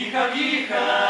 Віха, віха.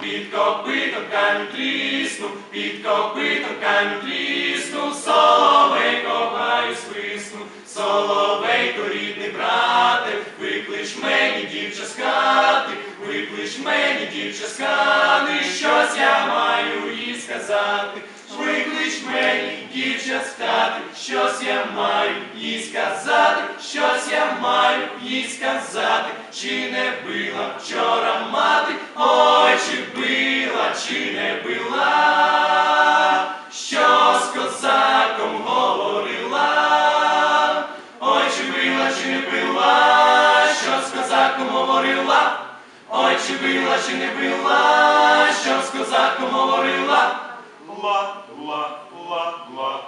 Під копитом камінь тріснув, під копитом камінь тріснув, соловейко гаю свиснув, соловейко, рідний брате, виклич мені дівча з хати, виклич мені дівча з хати, щось я маю їй сказати. Виклич мені дівча з хати, щось я маю їй сказати, щось я маю їй сказати, чи не била вчора била, що з козаком говорила, ой, чи била, чи не била, що з козаком говорила, ла, ла, ла, ла.